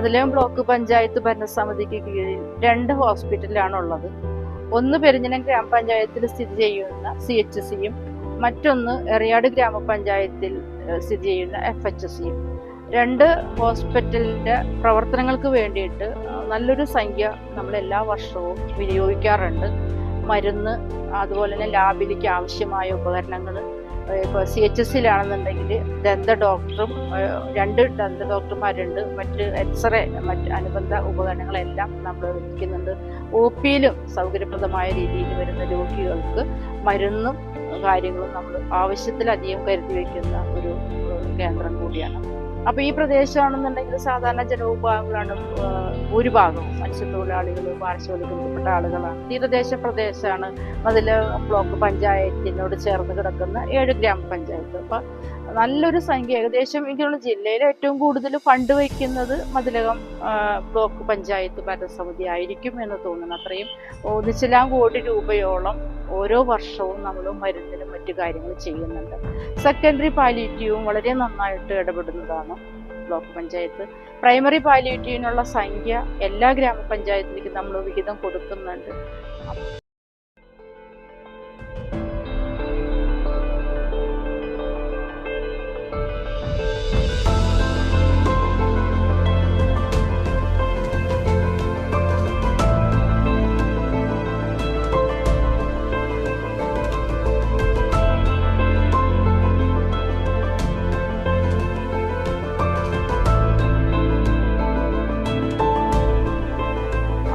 മതിലയം block panchayat ഭരണസമിതിക്ക് കീഴിൽ രണ്ട് ഹോസ്പിറ്റലാണ് ഉള്ളത് ഒന്ന് പെരിഞ്ഞനം ഗ്രാമപഞ്ചായത്തിൽ സ്ഥിതി ചെയ്യുന്ന സി എച്ച് സിയും മറ്റൊന്ന് എറിയാട് ഗ്രാമപഞ്ചായത്തിൽ സ്ഥിതി ചെയ്യുന്ന എഫ് എച്ച് സിയും. രണ്ട് ഹോസ്പിറ്റലിന്റെ പ്രവർത്തനങ്ങൾക്ക് വേണ്ടിയിട്ട് നല്ലൊരു സംഖ്യ നമ്മൾ എല്ലാ വർഷവും വിനിയോഗിക്കാറുണ്ട്. മരുന്ന് അതുപോലെ തന്നെ ലാബിലേക്ക് ആവശ്യമായ ഉപകരണങ്ങൾ ഇപ്പോൾ സി എച്ച് എസിലാണെന്നുണ്ടെങ്കിൽ ദന്ത ഡോക്ടറും രണ്ട് ദന്ത ഡോക്ടർമാരുണ്ട്. മറ്റ് എക്സ്റേ മറ്റ് അനുബന്ധ ഉപകരണങ്ങളെല്ലാം നമ്മൾ വിൽക്കുന്നുണ്ട് ഒ പിയിലും സൗകര്യപ്രദമായ രീതിയിൽ വരുന്ന രോഗികൾക്ക് മരുന്നും കാര്യങ്ങളും നമ്മൾ ആവശ്യത്തിലധികം കരുതി വയ്ക്കുന്ന ഒരു കേന്ദ്രം കൂടിയാണ്. അപ്പൊ ഈ പ്രദേശമാണെന്നുണ്ടെങ്കിൽ സാധാരണ ജനവിഭാഗങ്ങളാണ് ഭൂരിഭാഗവും മത്സ്യത്തൊഴിലാളികൾ പാർശ്വവൽക്കരിക്കപ്പെട്ട ആളുകളാണ്. തീരദേശ പ്രദേശമാണ് അതിൽ ബ്ലോക്ക് പഞ്ചായത്തിനോട് ചേർന്ന് കിടക്കുന്ന ഏഴ് ഗ്രാമപഞ്ചായത്ത്. അപ്പൊ നല്ലൊരു സംഖ്യ. ഏകദേശം എനിക്കുള്ള ജില്ലയിൽ ഏറ്റവും കൂടുതൽ ഫണ്ട് വയ്ക്കുന്നത് മതിലകം ബ്ലോക്ക് പഞ്ചായത്ത് ഭരണസമിതി ആയിരിക്കും എന്ന് തോന്നുന്നു. അത്രയും ഒന്നിച്ചിലാം കോടി രൂപയോളം ഓരോ വർഷവും നമ്മൾ മരുന്നിനും മറ്റു കാര്യങ്ങൾ ചെയ്യുന്നുണ്ട്. സെക്കൻഡറി പാലിയേറ്റീവും വളരെ നന്നായിട്ട് ഇടപെടുന്നതാണ് ബ്ലോക്ക് പഞ്ചായത്ത്. പ്രൈമറി പാലിയേറ്റീവിനുള്ള സംഖ്യ എല്ലാ ഗ്രാമപഞ്ചായത്തിലേക്കും നമ്മൾ വിഹിതം കൊടുക്കുന്നുണ്ട്.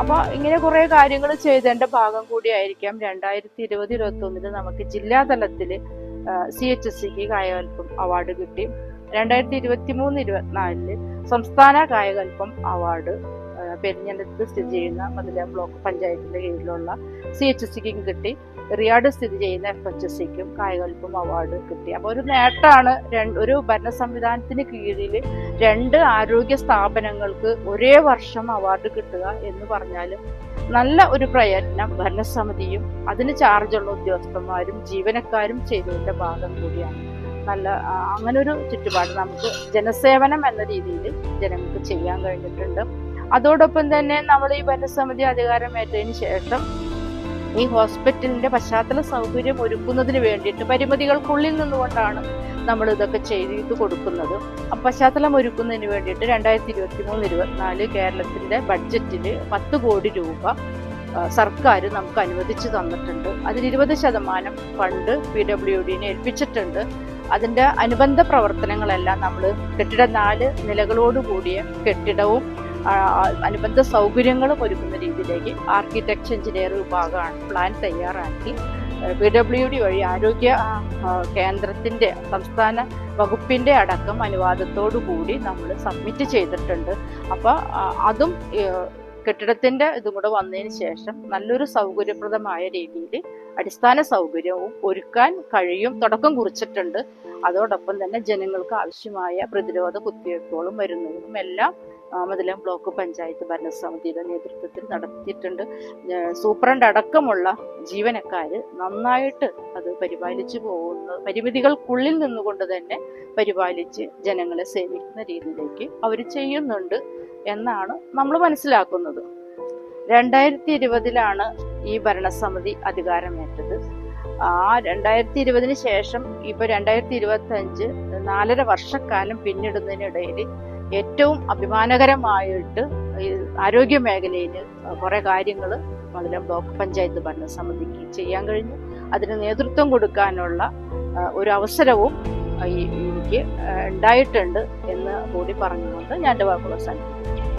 അപ്പൊ ഇങ്ങനെ കുറെ കാര്യങ്ങൾ ചെയ്തതിന്റെ ഭാഗം കൂടിയായിരിക്കാം രണ്ടായിരത്തി ഇരുപത് ഇരുപത്തി ഒന്നിൽ നമുക്ക് ജില്ലാ തലത്തിൽ സി എച്ച് എസ് സിക്ക് കായകൽപ്പം അവാർഡ് കിട്ടി. രണ്ടായിരത്തി ഇരുപത്തി മൂന്ന് ഇരുപത്തിനാലിൽ സംസ്ഥാന കായകൽപ്പം അവാർഡ് പെരിഞ്ഞനത്ത് സ്ഥിതി ചെയ്യുന്ന മതില ബ്ലോക്ക് പഞ്ചായത്തിന്റെ കീഴിലുള്ള സി എച്ച് സിക്കും കിട്ടി. റിയാഡ് സ്ഥിതി ചെയ്യുന്ന എഫ് എച്ച് സിക്കും കായകൽപ്പം അവാർഡ് കിട്ടി. അപ്പൊ ഒരു നേട്ടമാണ് ഒരു ഭരണ സംവിധാനത്തിന് കീഴിൽ രണ്ട് ആരോഗ്യ സ്ഥാപനങ്ങൾക്ക് ഒരേ വർഷം അവാർഡ് കിട്ടുക എന്ന് പറഞ്ഞാൽ നല്ല ഒരു പ്രയത്നം ഭരണസമിതിയും അതിന് ചാർജുള്ള ഉദ്യോഗസ്ഥന്മാരും ജീവനക്കാരും ചെയ്തതിന്റെ ഭാഗം കൂടിയാണ്. നല്ല അങ്ങനൊരു ചുറ്റുപാട് നമുക്ക് ജനസേവനം എന്ന രീതിയിൽ ജനങ്ങൾക്ക് ചെയ്യാൻ കഴിഞ്ഞിട്ടുണ്ട്. അതോടൊപ്പം തന്നെ നമ്മൾ ഈ ഭരണസമിതി അധികാരം ഏറ്റതിന് ശേഷം ഈ ഹോസ്പിറ്റലിന്റെ പശ്ചാത്തല സൗകര്യം ഒരുക്കുന്നതിന് വേണ്ടിയിട്ട് പരിമിതികൾക്കുള്ളിൽ നിന്നുകൊണ്ടാണ് നമ്മൾ ഇതൊക്കെ ചെയ്ത് കൊടുക്കുന്നത്. പശ്ചാത്തലം ഒരുക്കുന്നതിന് വേണ്ടിയിട്ട് രണ്ടായിരത്തി ഇരുപത്തി മൂന്ന് ഇരുപത്തിനാല് കേരളത്തിന്റെ ബഡ്ജറ്റിൽ പത്ത് കോടി രൂപ സർക്കാർ നമുക്ക് അനുവദിച്ചു തന്നിട്ടുണ്ട്. അതിൽ ഇരുപത് ശതമാനം ഫണ്ട് പി ഡബ്ല്യു ഡിനെ ഏൽപ്പിച്ചിട്ടുണ്ട്. അതിന്റെ അനുബന്ധ പ്രവർത്തനങ്ങളെല്ലാം നമ്മൾ കെട്ടിട നാല് നിലകളോട് കൂടിയ കെട്ടിടവും അനുബന്ധ സൗകര്യങ്ങളും ഒരുക്കുന്ന രീതിയിലേക്ക് ആർക്കിടെക്ചർ എഞ്ചിനീയർ വിഭാഗമാണ് പ്ലാൻ തയ്യാറാക്കി. പി ഡബ്ല്യു ഡി വഴി ആരോഗ്യ കേന്ദ്രത്തിന്റെ സംസ്ഥാന വകുപ്പിന്റെ അടക്കം അനുവാദത്തോടു കൂടി നമ്മൾ സബ്മിറ്റ് ചെയ്തിട്ടുണ്ട്. അപ്പോൾ അതും കെട്ടിടത്തിന്റെ ഇതും കൂടെ വന്നതിന് ശേഷം നല്ലൊരു സൗകര്യപ്രദമായ രീതിയിൽ അടിസ്ഥാന സൗകര്യവും ഒരുക്കാൻ കഴിയും തുടക്കം കുറിച്ചിട്ടുണ്ട്. അതോടൊപ്പം തന്നെ ജനങ്ങൾക്ക് ആവശ്യമായ പ്രതിരോധ കുത്തിവയ്പ്പുകളും മരുന്നുകളും എല്ലാം ആ, ബ്ലോക്ക് പഞ്ചായത്ത് ഭരണസമിതിയുടെ നേതൃത്വത്തിൽ നടത്തിയിട്ടുണ്ട്. സൂപ്രണ്ട് അടക്കമുള്ള ജീവനക്കാർ നന്നായിട്ട് അത് പരിപാലിച്ചു പോകുന്ന പരിമിതികൾക്കുള്ളിൽ നിന്നുകൊണ്ട് തന്നെ പരിപാലിച്ച് ജനങ്ങളെ സേവിക്കുന്ന രീതിയിലേക്ക് അവർ ചെയ്യുന്നുണ്ട് എന്നാണ് നമ്മൾ മനസ്സിലാക്കുന്നത്. രണ്ടായിരത്തി ഇരുപതിലാണ് ഈ ഭരണസമിതി അധികാരമേറ്റത്. ആ രണ്ടായിരത്തി ഇരുപതിന് ശേഷം ഇപ്പൊ രണ്ടായിരത്തി ഇരുപത്തി അഞ്ച് നാലര വർഷക്കാലം പിന്നിടുന്നതിനിടയിൽ ഏറ്റവും അഭിമാനകരമായിട്ട് ആരോഗ്യ മേഖലയിൽ കുറെ കാര്യങ്ങൾ മതിലം ബ്ലോക്ക് പഞ്ചായത്ത് ഭരണസമിതിക്ക് ചെയ്യാൻ കഴിഞ്ഞു. അതിന് നേതൃത്വം കൊടുക്കാനുള്ള ഒരു അവസരവും എനിക്ക് ഉണ്ടായിട്ടുണ്ട് എന്ന് കൂടി പറഞ്ഞുകൊണ്ട് ഞാൻ എന്റെ വാക്കുകൾ അവസാനിപ്പിക്കുന്നു.